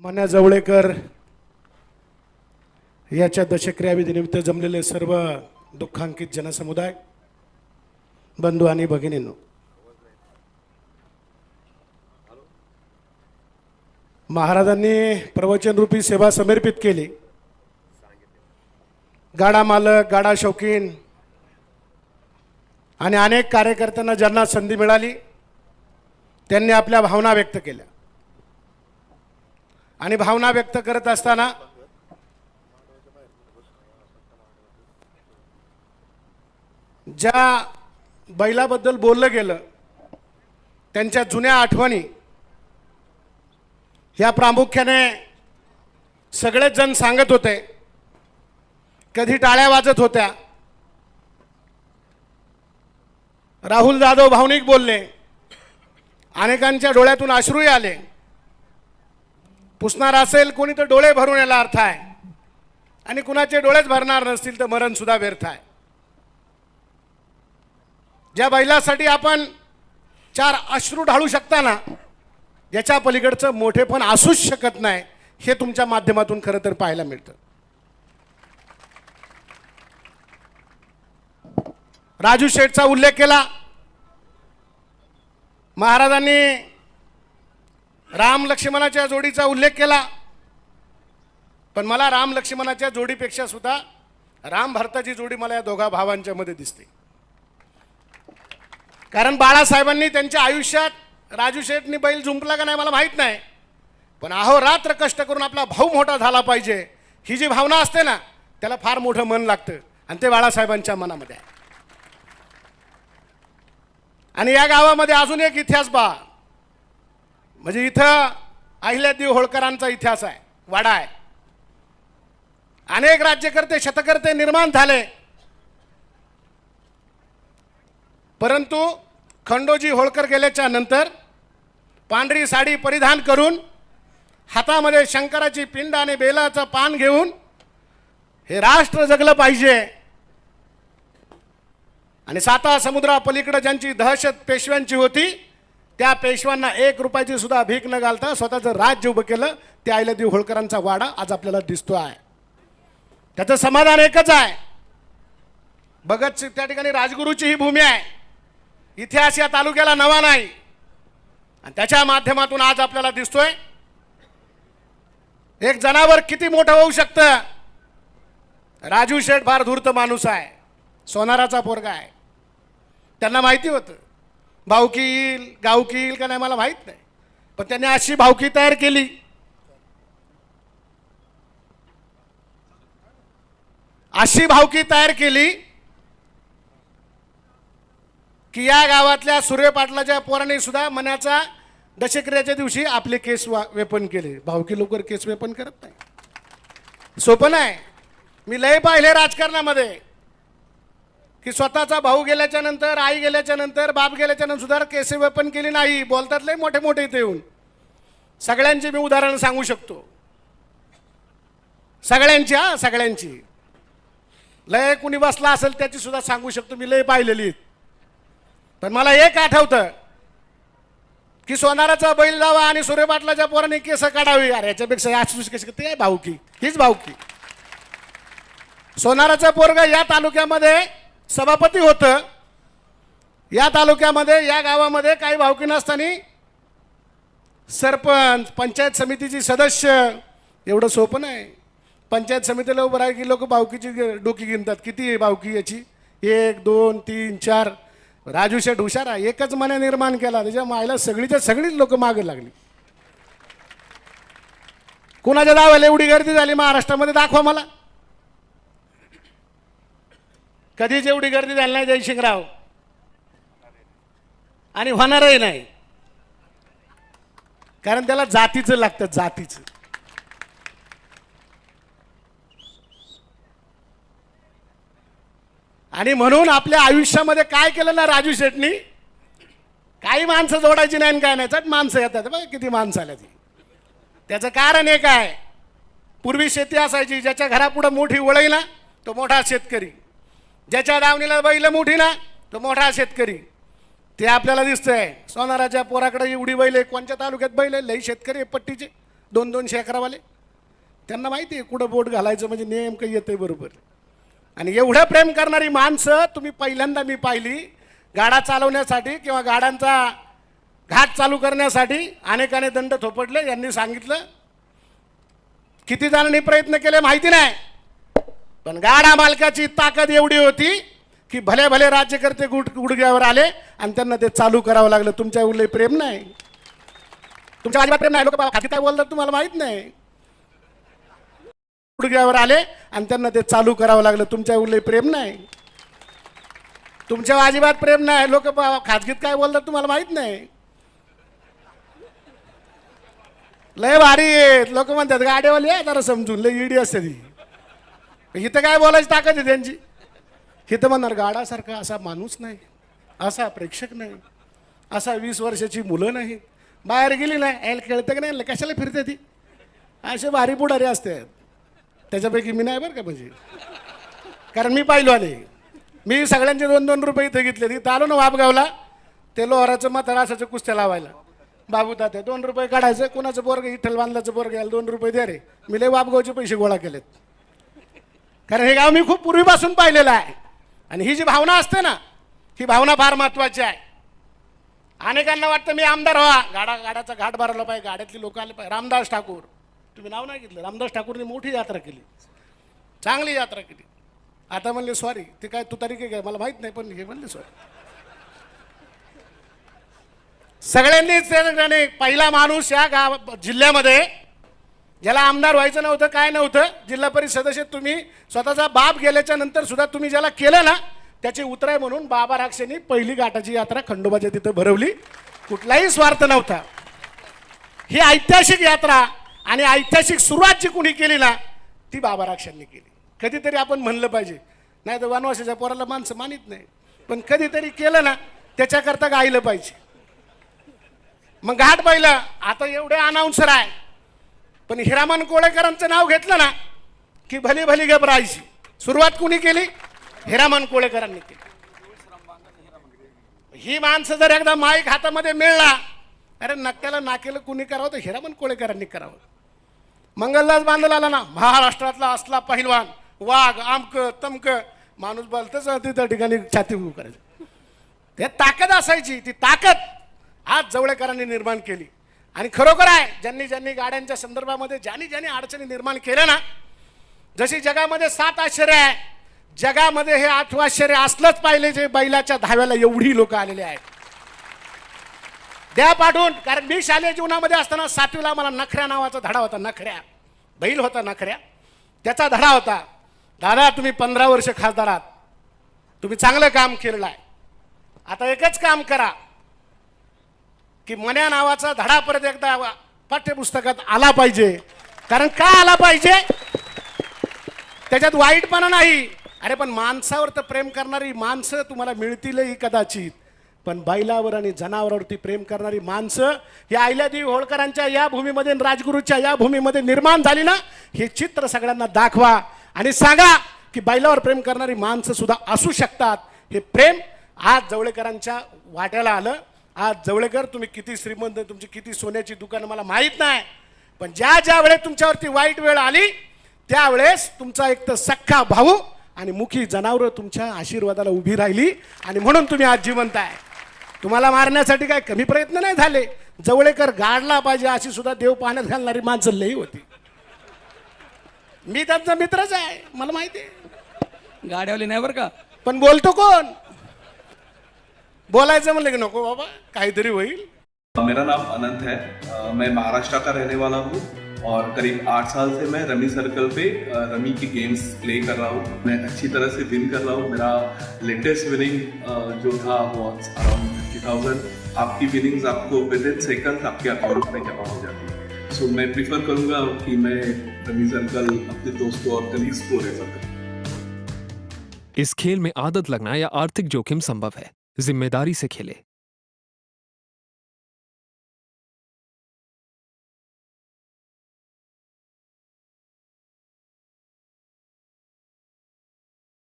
मन्या जवळेकर याच्या दशक्रियाविधीनिमित्त जमलेले सर्व दुःखांकित जनसमुदाय बंधू आणि भगिनींनो. महाराजांनी प्रवचनरूपी सेवा समर्पित केली. गाडा मालक गाडा शौकीन आणि अनेक कार्यकर्त्यांना ज्यांना संधी मिळाली त्यांनी आपल्या भावना व्यक्त केल्या. आणि भावना व्यक्त करत असताना ज्या बैलाबद्दल बोललं गेलं त्यांच्या जुन्या आठवणी ह्या प्रामुख्याने सगळेच जण सांगत होते. कधी टाळ्या वाजत होत्या. राहुल जाधव भावनिक बोलले. अनेकांच्या डोळ्यातून अश्रूही आले. पुसणार असेल कोणी तर डोळे भरून याला अर्थ आहे. आणि कुणाचे डोळेच भरणार नसतील तर मरण सुद्धा व्यर्थ आहे. ज्या बैलासाठी आपण चार अश्रू ढाळू शकता ना याच्या पलीकडचं मोठेपण असूच शकत नाही हे तुमच्या माध्यमातून खरं तर पाहायला मिळतं. राजू शेठचा उल्लेख केला. महाराजांनी राम लक्ष्मणाच्या जोडीचा उल्लेख केला. पण मला राम लक्ष्मणाच्या जोडीपेक्षा सुद्धा राम भारताची जोडी मला या दोघा भावांच्या मध्ये दिसते. कारण बाळासाहेबांनी त्यांच्या आयुष्यात राजू शेठनी बैल झुंपला का नाही मला माहीत नाही. पण अहो रात्र कष्ट करून आपला भाऊ मोठा झाला पाहिजे. ही जी भावना असते ना त्याला फार मोठं मन लागतं. आणि ते बाळासाहेबांच्या मनामध्ये आहे. आणि या गावामध्ये अजून एक इतिहास पहा. म्हणजे इथं अहिल्यादेव होळकरांचा इतिहास आहे वाडा आहे. अनेक राज्यकर्ते शतकर्ते निर्माण झाले. परंतु खंडोजी होळकर गेल्याच्यानंतर पांढरी साडी परिधान करून हातामध्ये शंकराची पिंड आणि बेलाचं पान घेऊन हे राष्ट्र जगलं पाहिजे. आणि साता समुद्रापलीकडं ज्यांची दहशत पेशव्यांची होती त्या पेशव्यांना एक रुपयाची सुद्धा भीक न घालता स्वतःचं राज्य उभं केलं ते आईलादेव होळकरांचा वाडा आज आपल्याला दिसतो आहे त्याचं समाधान एकच आहे. भगत त्या ठिकाणी राजगुरूची ही भूमी आहे. इतिहास या तालुक्याला नवा नाही. आणि त्याच्या माध्यमातून आज आपल्याला दिसतोय. एक जनावर किती मोठं होऊ शकतं? राजू शेठ फार धूर्त माणूस आहे. सोनाराचा पोरगा आहे. त्यांना माहिती होतं. भावकी येईल गावकी येईल का नाही मला माहीत नाही. पण त्यांनी अशी भावकी तयार केली. अशी भावकी तयार केली की या गावातल्या सूर्य पाटलाच्या पोरांनी सुद्धा मनाचा दशक्रियाच्या दिवशी आपले केस वा वेपन केले. भावकी लवकर केस वेपन करत नाही. सोपं नाही. मी लय पाहिले राजकारणामध्ये. की स्वतःचा भाऊ गेल्याच्यानंतर आई गेल्याच्यानंतर बाप गेल्याच्यानंतर सुद्धा केसे वेपन केली नाही. बोलतात लय मोठे मोठे इथे येऊन. सगळ्यांची मी उदाहरण सांगू शकतो. सगळ्यांची हा सगळ्यांची. लय कुणी बसला असेल त्याची सुद्धा सांगू शकतो. मी लय पाहिलेली. पण मला एक आठवतं की सोनाराचा बैल जावा आणि सूर्यपाटलाच्या पोराने केस काढावी. अरे याच्यापेक्षा कशी ते भाऊकी. हीच भाऊकी. सोनाराचा पोरगा या तालुक्यामध्ये सभापती होतं. या तालुक्यामध्ये या गावामध्ये काही भावकी नसताना सरपंच पंचायत समितीची सदस्य एवढं सोपं नाही. पंचायत समितीला उभं राहिली की लोक भावकीची डोकी गिनतात. किती भावकी याची? एक दोन तीन चार. राजू शेठ हुशार आहे. एकच मने निर्माण केला. त्याच्या मायला सगळीच्या सगळीच लोक मागे लागली. कुणाच्या दाव्याला एवढी गर्दी झाली महाराष्ट्रामध्ये? दाखवा मला. कधीच एवढी गर्दी झाली नाही जयशिंगराव आणि होणारही नाही. कारण त्याला जातीचं लागतं जातीचं. आणि म्हणून आपल्या आयुष्यामध्ये काय केलं ना राजू शेटनी? काही माणसं जोडायची नाही आणि काय नाही. चट माणसं येतात. बघा किती माणसं आल्या ती. त्याचं कारण एक आहे. पूर्वी शेती असायची. ज्याच्या घरापुढं मोठी वळई ना तो मोठा शेतकरी. ज्याच्या दावणीला बैल मोठी ना तो मोठा शेतकरी. ते आपल्याला दिसतंय. सोनाराच्या पोराकडे एवढी बैल आहे कोणत्या तालुक्यात बैल आहे? लई शेतकरी आहे पट्टीचे. दोन दोनशे अकरावाले त्यांना माहिती आहे कुठं बोट घालायचं म्हणजे नेमकं येते बरोबर. आणि एवढं प्रेम करणारी माणसं तुम्ही पहिल्यांदा मी पाहिली गाडा चालवण्यासाठी किंवा गाड्यांचा घाट चालू करण्यासाठी अनेकाने दंड थोपटले. यांनी सांगितलं किती जणांनी प्रयत्न केले माहिती नाही. पण गाडा मालकाची ताकद एवढी होती की भले भले राज्यकर्ते गुड गुडघ्यावर आले आणि त्यांना ते चालू करावं लागलं. तुमच्या उरले प्रेम नाही. तुमच्या अजिबात प्रेम नाही. लोक खाती काय बोलतात तुम्हाला माहीत नाही. गुडघ्यावर आले आणि त्यांना ते चालू करावं लागलं. तुमच्या उरले प्रेम नाही. तुमच्या अजिबात प्रेम नाही. लोक खाजगीत काय बोलतात तुम्हाला माहीत नाही. लय भारी लोक म्हणतात गाड्यावाली आहे जरा समजून. लय इडी असते ती. इथं काय बोलायची ताकद आहे त्यांची? इथं म्हणणार गाडासारखा असा माणूस नाही असा प्रेक्षक नाही असा वीस वर्षाची मुलं नाही. बाहेर गेली नाही यायला खेळतं की नाही कशाला फिरते ती? असे भारी पुढारी असते. त्याच्यापैकी मी नाही बरं का म्हणजे. कारण मी पाहिलो आले मी सगळ्यांचे दोन दोन रुपये इथं घेतले. तिथं आलो ना वापगावला ते लोहराचं म्हातारा असायचं कुस्त्या लावायला. बाबू तात्या दोन रुपये काढायचं कोणाचं बोरग इठ्ठल बांधलाचं बोरग यायला दोन रुपये द्या रे. मी लय वापगावचे पैसे गोळा केलेत. कारण हे गाव मी खूप पूर्वीपासून पाहिलेलं आहे. आणि ही जी भावना असते ना ही भावना फार महत्वाची आहे. अनेकांना वाटतं मी आमदार व्हा. गाडा गाड्याचा घाट भरला पाहिजे. गाड्यातली लोक आले पाहिजे. रामदास ठाकूर. तुम्ही नाव नाही घेतलं. रामदास ठाकूरने मोठी यात्रा केली. चांगली यात्रा केली. आता म्हणले सॉरी ते काय तू तरी काय मला माहीत नाही पण हे म्हणले सॉरी सगळ्यांनीच त्याने पहिला माणूस या गाव जिल्ह्यामध्ये ज्याला आमदार व्हायचं नव्हतं काय नव्हतं जिल्हा परिषद सदस्य तुम्ही स्वतःचा बाप गेल्याच्यानंतर सुद्धा तुम्ही ज्याला केलं ना त्याची उतराय म्हणून बाबा राक्षेंनी पहिली घाटाची यात्रा खंडोबाच्या तिथं भरवली. कुठलाही स्वार्थ नव्हता. ही ऐतिहासिक यात्रा आणि ऐतिहासिक सुरुवात जी कुणी केली ना ती बाबा राक्षांनी केली. कधीतरी आपण म्हणलं पाहिजे नाही तर वनवासाच्या पोराला माणसं मानित नाही. पण कधीतरी केलं ना त्याच्याकरता गायलं पाहिजे. मग घाट पाहिलं आता एवढे अनाऊन्सर आहे पण हिरामन कोळेकरांचं नाव घेतलं ना की भली भली घबरायची. सुरुवात कुणी केली? हिरामन कोळेकरांनी केली. ही माणसं जर एकदा माईक हातामध्ये मिळला अरे नक्क्याला नाकेलं कुणी करावं तर हिरामन कोळेकरांनी करावं. मंगलदास बांधला आला ना महाराष्ट्रातला असला पहिलवान वाघ आमक तमक माणूस बोलतच त्या ठिकाणी छाती उभं करायचं. ते ताकद असायची ती ताकद आज जवळेकरांनी निर्माण केली. आणि खरोखर आहे ज्यांनी ज्यांनी गाड्यांच्या संदर्भामध्ये ज्यांनी ज्यांनी अडचणी निर्माण केल्या ना जशी जगामध्ये सात आश्चर्य आहे जगामध्ये हे आठवं आश्चर्य असलंच पाहिले जे बैलाच्या धाव्याला एवढी लोक आलेले आहेत. द्या पाठवून कारण मी शालेय जीवनामध्ये असताना सातवीला मला नखऱ्या नावाचा धडा होता नखऱ्या. बैल होता नखऱ्या. त्याचा धडा होता दादा तुम्ही पंधरा वर्ष खासदार आहात. तुम्ही चांगलं काम केलेलं आहे. आता एकच काम करा. की मन्या नावाचा धडा परत एकदा पाठ्यपुस्तकात आला पाहिजे. कारण का आला पाहिजे? त्याच्यात वाईटपणा नाही. अरे पण माणसावर तर प्रेम करणारी माणसं तुम्हाला मिळतीलही कदाचित. पण बैलावर आणि जनावरावरती प्रेम करणारी माणसं या आयल्यादेवी होळकरांच्या या भूमीमध्ये राजगुरूच्या या भूमीमध्ये निर्माण झाली ना हे चित्र सगळ्यांना दाखवा. आणि सांगा की बैलावर प्रेम करणारी माणसं सुद्धा असू शकतात. हे प्रेम आज जवळेकरांच्या वाट्याला आलं. आज जवळेकर तुम्ही किती श्रीमंत तुमची किती सोन्याची दुकानं मला माहीत नाही. पण ज्या ज्या वेळेस तुमच्यावरती वाईट वेळ आली त्यावेळेस तुमचा एक तर सख्खा भाऊ आणि मुखी जनावरं तुमच्या आशीर्वादाला उभी राहिली आणि म्हणून तुम्ही आज जिवंत आहे. तुम्हाला मारण्यासाठी काय कमी प्रयत्न नाही झाले? जवळेकर गाडला पाहिजे अशी सुद्धा देव पाण्यात घालणारी माणसं लई होती. मी त्यांचा मित्रच आहे मला माहिती आहे. गाड्यावाली नाही बरं का? पण बोलतो कोण? बोलायचं म्हणलं की नको बाबा काहीतरी होईल. मेरा नाम अनंत है। मैं महाराष्ट्र का रहने वाला हूँ और करीब आठ साल से मैं रमी सर्कल पे रमी की गेम्स प्ले कर रहा हूँ। मैं अच्छी तरह से विन कर रहा हूँ। मेरा लेटेस्ट विनिंग जो था वो अराउंड फिफ्टी थाउज़ेंड आपकी विनिंग्स आपको विद इन सेकंड आपके अकाउंट में जमा हो जाती है। सो मैं प्रीफर करूँगा कि मैं रमी सर्कल अपने दोस्तों और कलीग्स को रेफर करूँ इस खेल में आदत लगना या आर्थिक जोखिम संभव है। जिम्मेदारी से खेले।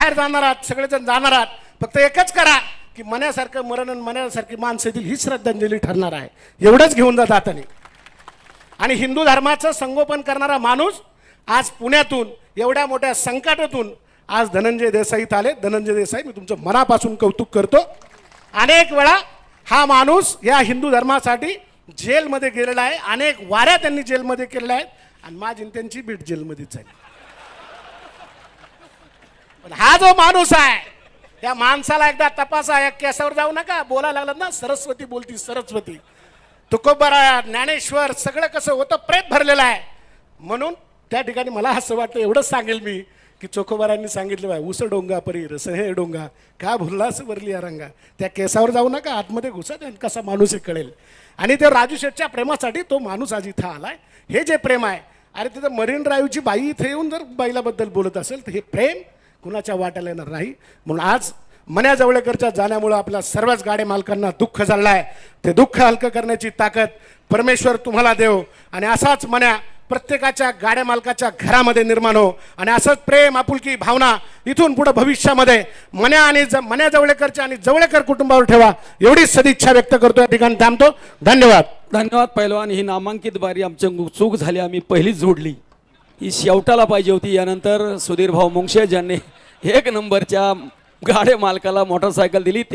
जाणार आहात सगळेजण जाणार आहात. फक्त एकच करा की मनासारखं मरण आणि मनासारखी माणसं येतील ही श्रद्धांजली ठरणार आहे. एवढंच घेऊन जात हाताने आणि हिंदू धर्माचं संगोपन करणारा माणूस आज पुण्यातून एवढ्या मोठ्या संकटातून आज धनंजय देसाईत आले. धनंजय देसाई मी तुमचं मनापासून कौतुक करतो. अनेक वेळा हा माणूस या हिंदू धर्मासाठी जेलमध्ये गेलेला आहे. अनेक वाऱ्या त्यांनी जेलमध्ये केलेल्या आहेत. आणि माझी त्यांची बीट जेलमध्येच आहे. पण हा जो माणूस आहे त्या माणसाला एकदा तपासा या केसावर जाऊ नका. बोलायला लागलं ना सरस्वती बोलती सरस्वती. तुकोबरा ज्ञानेश्वर सगळं कसं होतं प्रेत भरलेलं आहे. म्हणून त्या ठिकाणी मला असं वाटतं एवढंच सांगेल मी. की चोखोबारांनी सांगितलं बाय उस डोंगा परी रस हे डोंगा. का भुरलास वरली या रंगा त्या केसावर जाऊ नका आतमध्ये घुसा कसा माणूस हे कळेल. आणि त्या राजू शेठच्या प्रेमासाठी तो माणूस आज इथं आलाय. हे जे प्रेम आहे अरे तिथं मरीन ड्राईव्हची बाई इथे येऊन जर बाईलाबद्दल बोलत असेल तर हे प्रेम कुणाच्या वाट्याला येणार नाही. म्हणून आज मन्या जवळेकरच्या जाण्यामुळं आपल्या सर्वच गाड्या मालकांना दुःख झालं आहे ते दुःख हलकं करण्याची ताकद परमेश्वर तुम्हाला देव. आणि असाच मन्या प्रत्येकाच्या गाड्या मालकाच्या घरामध्ये निर्माण हो. आणि असंच प्रेम आपुलकी भावना इथून पुढे भविष्यामध्ये मन्या आणि ज मन्या जवळेकरच्या आणि जवळेकर कुटुंबावर ठेवा. एवढीच सदिच्छा व्यक्त करतो या ठिकाणी थांबतो. धन्यवाद. धन्यवाद पैलवान. ही नामांकित बारी आमच्या चूक झाली. आम्ही पहिलीच जोडली. ही शेवटाला पाहिजे होती. यानंतर सुधीर भाऊ मुंगशे ज्यांनी एक नंबरच्या गाडे मालकाला मोटरसायकल दिली ते